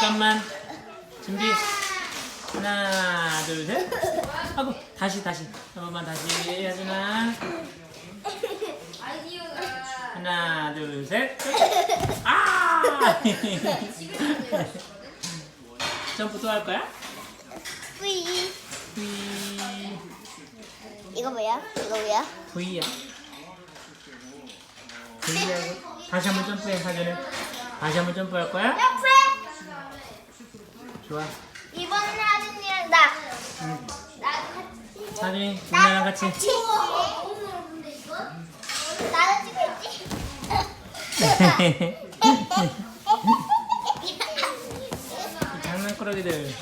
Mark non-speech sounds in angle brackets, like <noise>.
잠깐만. 준비. 하나 둘 셋. 하고 다시 다시. 한 번만 다시. 하준아. 하나 둘셋. 아! <laughs> 점프 또 할 거야? 뿌이. V 이거 뭐야? 이거 뭐야? V야. V하고. 다시 한 번 점프해 사준은 다시 한 번 점프할 거야? 좋아 이번엔 하준이랑 나. 응. 나도 같이. 사준이 누나랑 같이 나도 찍겠지? <laughs> 장난꾸러기들